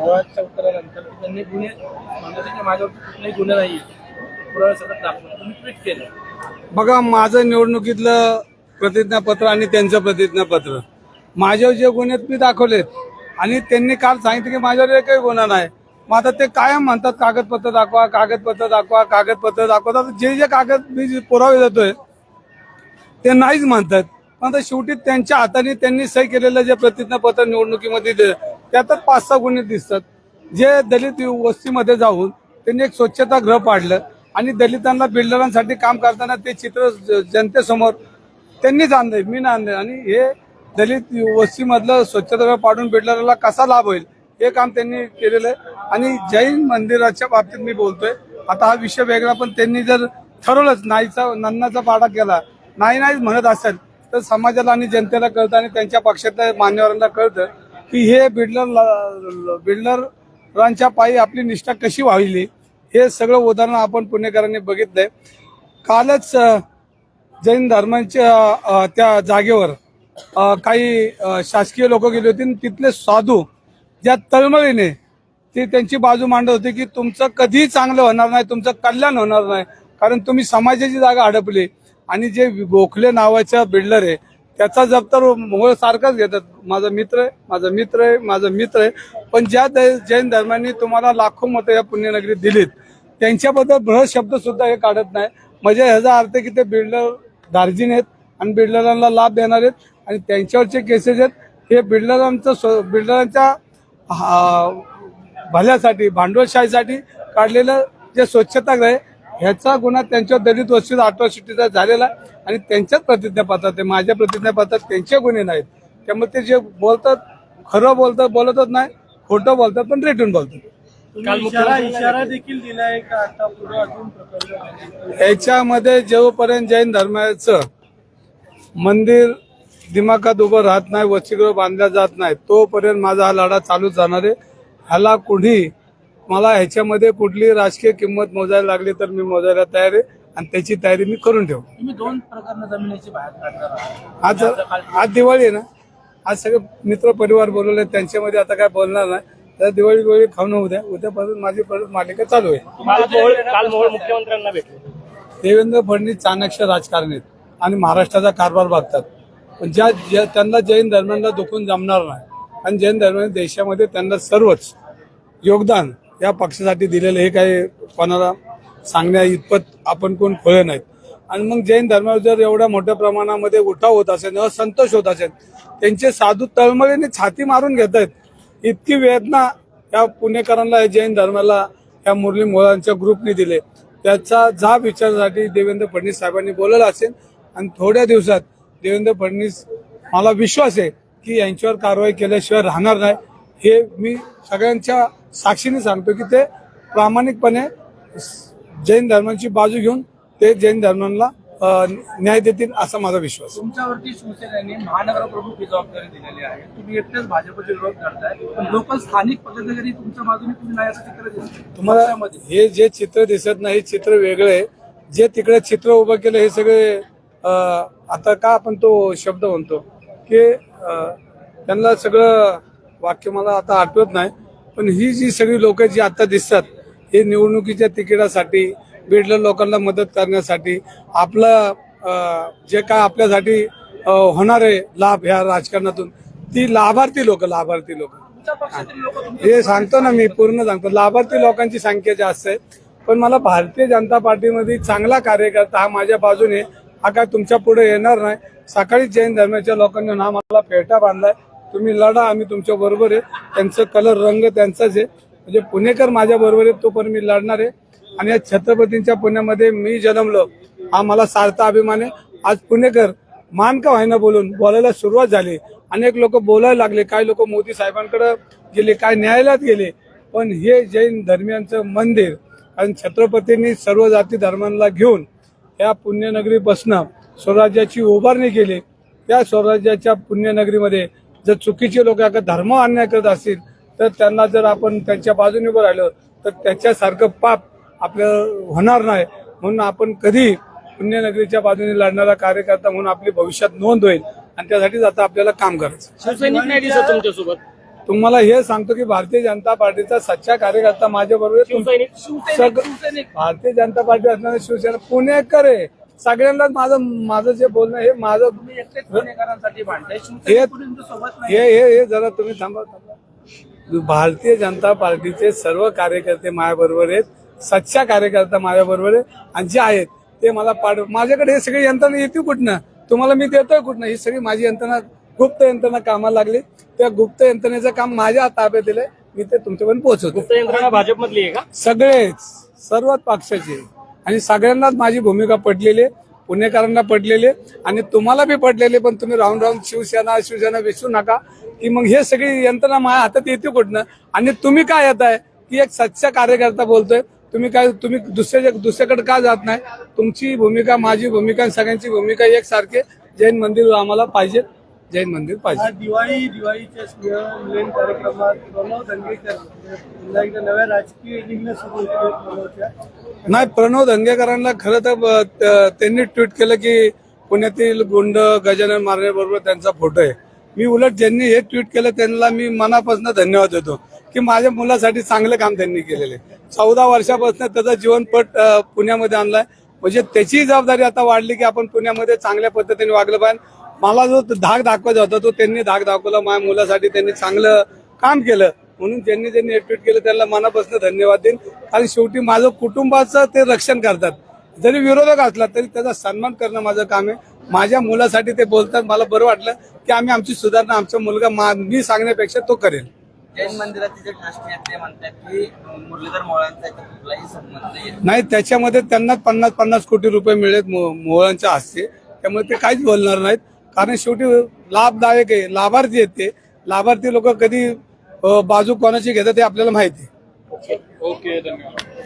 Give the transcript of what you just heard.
मुळाच्या उत्तरानंतर त्यांनी गुन्हे म्हणजे की कुठलाही गुन्हा नाही पुरावे सगळं दाखवलं तुम्ही ट्विट केलं. बघा माझं निवडणुकीतलं प्रतिज्ञापत्र आणि त्यांचं प्रतिज्ञापत्र. माझ्यावर जे गुन्हे आहेत मी दाखवलेत. आणि त्यांनी काल सांगितलं की माझ्यावर एकही गुन्हा नाही. मग आता ते कायम म्हणतात कागदपत्र दाखवा कागदपत्र दाखवा कागदपत्र दाखवा. आता जे जे कागद मी जे पुरावे देतोय ते नाहीच म्हणतात. पण आता शेवटी त्यांच्या हाताने त्यांनी सही केलेलं जे प्रतिज्ञापत्र निवडणुकीमध्ये दिलं त्यातच पाच सहा गुन्हे दिसतात. जे दलित वस्तीमध्ये जाऊन त्यांनी एक स्वच्छता ग्रह पाडलं आणि दलितांना बिल्डरांसाठी काम करताना ते चित्र ज- जनतेसमोर त्यांनीच आणलंय मी नाही आणलंय आणि हे दलित वस्तीमधलं स्वच्छतागृह पाडून बिल्डरला कसा लाभ होईल हे काम त्यांनी केलेलं आहे. आणि जैन मंदिराच्या बाबतीत मी बोलतोय आता हा विषय वेगळा पण त्यांनी जर ठरवलंच नाहीचा नन्नाचा पाडा केला नाही नाही म्हणत असेल तर समाजाला आणि जनतेला कळतं आणि त्यांच्या पक्षातल्या मान्यवरांना कळतं. की हे बिल्डर बिल्डरांच्या पायी आपली निष्ठा कशी वाहिली हे सगळं उदाहरण आपण पुणेकरांनी बघितलंय. कालच जैन धर्मांच्या त्या जागेवर काही शासकीय लोक गेले होते आणि तिथले साधू ज्या तळमळीने ते त्यांची बाजू मांडत होती की तुमचं कधीही चांगलं होणार नाही तुमचं कल्याण होणार नाही कारण तुम्ही समाजाची जागा हडपली आणि जे गोखले नावाचा बिल्डर आहे त्याचा जप तर मोहळ सारखाच घेतात. माझा मित्र आहे माझा मित्र आहे माझा मित्र आहे. पण ज्या जैन धर्मांनी तुम्हाला लाखो मतं या पुण्यनगरीत दिलीत त्यांच्याबद्दल बृहत शब्द सुद्धा हे काढत नाही. म्हणजे ह्याचा अर्थ की ते बिल्डर दार्जिन आहेत आणि बिल्डरांना लाभ देणार आहेत आणि त्यांच्यावरचे केसेस आहेत हे बिल्डरांचं स्व- बिल्डरांच्या हा- भल्यासाठी भांडवलशाहीसाठी काढलेलं जे स्वच्छताग्रह आहे ह्याचा गुन्हा त्यांच्यावर दलित वस्तीत अठरा शिट्टीचा झालेला आहे आणि त्यांच्याच प्रतिज्ञापत्रात आहे. माझ्या प्रतिज्ञापत्रात त्यांचे गुन्हे नाहीत. त्यामुळे ते जे बोलतात खरं बोलतात बोलतच नाही खोटं बोलतात पण रेटून बोलतात. तुम्ही इशारा इशारा देखील दिलाय का? आता पुढे अजून प्रकरण याच्यामध्ये जोपर्यंत जैन धर्माचं मंदिर दिमाखात उभं राहत नाही वसतिगृह बांधल्या जात नाही तोपर्यंत माझा हा लढा चालूच जाणार आहे. ह्याला कुणी मला ह्याच्यामध्ये कुठली राजकीय किंमत मोजायला लागली तर मी मोजायला तयार आहे आणि त्याची तयारी मी करून ठेवू तुम्ही दोन प्रकरण जमिनीची बाहेर काढणार आहात आज आज दिवाळी आहे ना? आज सगळे मित्र परिवार बोलवले त्यांच्यामध्ये आता काय बोलणार नाही. तर दिवाळी दिवाळी खाऊन उद्या उद्यापासून माझी परत मालिका चालू आहे. काल मोहोळ काल मोहोळ मुख्यमंत्र्यांना भेटले. देवेंद्र फडणवीस चाणक्य राजकारणी आहेत आणि महाराष्ट्राचा कारभार बघतात. पण ज्या ज्या- त्यांना जैन धर्मांना दुखून जमणार नाही. आणि जैन धर्माने देशामध्ये त्यांना सर्वच योगदान या पक्षासाठी दिलेलं हे काही कोणाला सांगण्या इतपत आपण कोण खोले नाहीत. आणि मग जैन धर्मावर जर एवढ्या मोठ्या प्रमाणामध्ये उठाव होत असेल असंतोष होत असेल त्यांचे साधू तळमळीने छाती मारून घेत आहेत. इतकी वेदना या पुणेकरांना जैन धर्माला या मुरली मोळांच्या ग्रुपने दिले. त्याचा जाब विचारासाठी देवेंद्र फडणवीस साहेबांनी बोलवलं असेल. आणि थोड्या दिवसात देवेंद्र फडणवीस मला विश्वास आहे की यांच्यावर कारवाई केल्याशिवाय राहणार नाही. हे मी सगळ्यांच्या साक्षीने सांगतो की ते प्रामाणिकपणे जैन धर्मांची बाजू घेऊन ते जैन धर्मांना न्याय देतील असा माझा विश्वास. तुमच्यावरती शिवसेनेने महानगर प्रमुख ही जबाबदारी दिलेली आहे तुम्ही एकटेच भाजपचे विरोध करताय पण लोकल स्थानिक पदाधिकारी तुमच्या बाजूने तुम्ही नाही असं चित्र दिसतंय. तुम्हाला. हे जे चित्र दिसत नाही हे चित्र वेगळं आहे जे तिकडे चित्र उभं केलं हे सगळे आता का आपण तो शब्द म्हणतो की त्यांना सगळं वाक्य मला आता आठवत नाही पण ही जी सगळी लोक जी आता दिसतात हे निवडणुकीच्या तिकिटासाठी बिडलर लोकांना मदत करण्यासाठी आपलं जे काय आपल्यासाठी होणारे लाभ ह्या राजकारणातून ती लाभार्थी लोक लाभार्थी लोक. हे सांगतो ना मी पूर्ण सांगतो. लाभार्थी लोकांची संख्या जास्त आहे. पण मला भारतीय जनता पार्टीमध्ये चांगला कार्यकर्ता हा माझ्या बाजूने हा काय तुमच्यापुढे येणार नाही. सकाळी जैन धर्माच्या लोकांनी ना मला पेटा बांधलाय. तुम्ही लढा आम्ही तुमच्या बरोबर आहे. त्यांचं कलर रंग त्यांचाच आहे. म्हणजे पुणेकर माझ्या बरोबर आहे तोपर्यंत मी लढणार आहे. आणि या छत्रपतींच्या पुण्यामध्ये मी जन्मलो हा मला सार्थ अभिमान आहे. आज पुणेकर मान का व्हायना बोलून बोलायला सुरुवात झाली. अनेक लोक बोलायला लागले काही लोक मोदी साहेबांकडे गेले काय न्यायालयात गेले. पण हे जैन धर्मियांचं मंदिर कारण छत्रपतींनी सर्व जाती धर्मांना घेऊन या पुण्यनगरीपासून स्वराज्याची उभारणी केली. त्या स्वराज्याच्या पुण्यनगरीमध्ये जर चुकीचे लोक धर्म अन्याय करत असतील तर त्यांना जर आपण त्यांच्या बाजूने उभं राहिलो तर त्याच्यासारखं पाप आपलं होणार नाही. म्हणून आपण कधी पुण्यनगरीच्या बाजूने लढणारा कार्यकर्ता म्हणून आपली भविष्यात नोंद होईल. आणि त्यासाठीच आता आपल्याला काम करायचं. शिवसैनिक नाही दिसत तुमच्यासोबत? तुम्हाला हे सांगतो की भारतीय जनता पार्टीचा सच्चा कार्यकर्ता माझ्या बरोबर शिवसैनिक शिवसैनिक शिवसैनिक. भारतीय जनता पार्टी असणारे शिवसेना पुणेकर आहे. सगळ्यांनाच माझं माझं जे बोलणं हे माझं तुम्ही एकटेच पुणेकरांसाठी भांडताय. हे सोबत नाही. हे हे हे जरा तुम्ही थांबा थांबा. भारतीय जनता पार्टीचे सर्व कार्यकर्ते माझ्याबरोबर आहेत सच्चा कार्यकर्ता माझ्याबरोबर आहे आणि जे आहेत ते मला पाठ माझ्याकडे हे सगळी यंत्रणा येते कुठनं? तुम्हाला मी देतोय कुठनं? ही सगळी माझी यंत्रणा गुप्त यंत्रणा कामाला लागली. त्या गुप्त यंत्रणेचं काम माझ्या ताब्यात दिलंय मी ते तुमच्यापर्यंत पोहोचवतो. गुप्त यंत्रणा भाजपमधली आहे का? सगळेच सर्वच पक्षाचे. आणि सगळ्यांनाच माझी भूमिका पडलेली आहे पुणेकरांना पडलेले आणि तुम्हाला बी पडलेले पण तुम्ही राहून राहून शिवसेना शिवसेना विसरू नका. की मग हे सगळी यंत्रणा माझ्या हातात येते कुठनं? आणि तुम्ही काय येत आहे? की एक सच्चा कार्यकर्ता बोलतोय तुम्ही काय तुम्ही दुसऱ्या दुसऱ्याकडे का जात नाही? तुमची भूमिका माझी भूमिका सगळ्यांची भूमिका एकसारखे जैन मंदिर आम्हाला पाहिजे. जैन मंदिर पाहिजे. दिवाळी दिवाळीच्या स्नेहमिलन कार्यक्रमात प्रणव दंगेकर पुन्हा एकदा नव्या राजकीय जिल्ह्यात सुरू होते नाही प्रणव धंगेकरांना खरं तर त्यांनी ट्विट केलं की पुण्यातील गुंड गजानन मारण्याबरोबर त्यांचा फोटो आहे. मी उलट ज्यांनी हे ट्विट केलं त्यांना मी मनापासून धन्यवाद देतो की माझ्या मुलासाठी चांगलं काम त्यांनी केलेलं आहे. चौदा वर्षापासून त्याचा जीवनपट पुण्यामध्ये आणलाय. म्हणजे त्याची जबाबदारी आता वाढली की आपण पुण्यामध्ये चांगल्या पद्धतीने वागलं पाहिजे. मला जो धाक दाखवायचा होता तो त्यांनी धाक दाखवला. माझ्या मुलासाठी त्यांनी चांगलं काम केलं. म्हणून ज्यांनी ज्यांनी ट्विट केलं त्यांना मनापासून धन्यवाद देईन. कारण शेवटी माझं कुटुंबाचं ते रक्षण करतात. जरी विरोधक असला तरी त्याचा सन्मान करणं माझं काम आहे. माझ्या मुलासाठी ते बोलतात. मला बरं वाटलं की आम्ही आमची सुधारणा आमचा मुलगा मा- सांगण्यापेक्षा तो करेल. जैन मंदिराचे जे ट्रस्टी आहेत ते म्हणतात की मुरलीधर मोहळांचा याच्यात कुठलाही संबंध येत नाही. त्याच्यामध्ये त्यांना पन्नास पन्नास कोटी रुपये मिळेल मोहळांच्या हस्ते त्यामुळे ते काहीच बोलणार नाहीत. कारण शेवटी लाभदायक आहे लाभार्थी आहेत ते. लाभार्थी लोक कधी बाजू कोणाची घेतात ते आपल्याला माहिती आहे. ओके धन्यवाद.